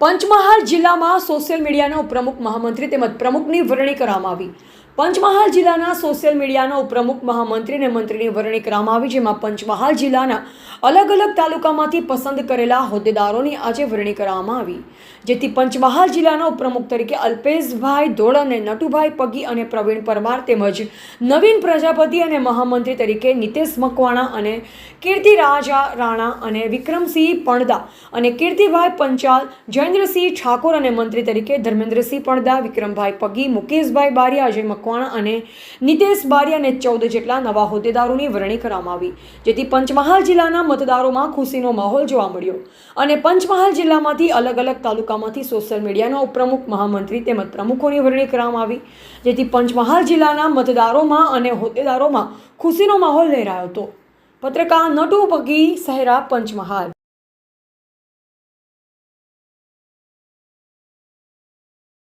પંચમહાલ જિલ્લામાં સોશિયલ મીડિયાના ઉપપ્રમુખ મહામંત્રી તેમજ પ્રમુખની વરણી કરવામાં આવી. પંચમહાલ જિલ્લાના સોશિયલ મીડિયાના ઉપપ્રમુખ મહામંત્રી અને મંત્રીની વરણી કરવામાં આવી, જેમાં પંચમહાલ જિલ્લાના અલગ અલગ તાલુકામાંથી પસંદ કરેલા હોદ્દેદારોની આજે વરણી કરવામાં આવી. જેથી પંચમહાલ જિલ્લાના ઉપપ્રમુખ તરીકે અલ્પેશભાઈ ધોળ અને નટુભાઈ પગી અને પ્રવીણ પરમાર તેમજ નવીન પ્રજાપતિ અને મહામંત્રી તરીકે નિતેશ મકવાણા અને કીર્તિ રાજા રાણા અને વિક્રમસિંહ પણદા અને કીર્તિભાઈ પંચાલ, જયેન્દ્રસિંહ ઠાકોર અને મંત્રી તરીકે ધર્મેન્દ્રસિંહ પણદા, વિક્રમભાઈ પગી, મુકેશભાઈ બારી અજય મકવાણા અને નિતેશ બારી અને ચૌદ જેટલા નવા હોદ્દેદારોની વરણી કરવામાં આવી, જેથી પંચમહાલ જિલ્લાના મતદારોમાં ખુશીનો માહોલ જોવા મળ્યો અને પંચમહાલ જિલ્લામાંથી અલગ અલગ તાલુકામાંથી સોશિયલ મીડિયાના ઉપપ્રમુખ મહામંત્રી તેમજ પ્રમુખોની વરણી કરવામાં આવી, જેથી પંચમહાલ જિલ્લાના મતદારોમાં અને હોદ્દેદારોમાં ખુશીનો માહોલ લહેરાયો હતો. પત્રકાર નટુ પગી, સહેરા પંચમહાલ.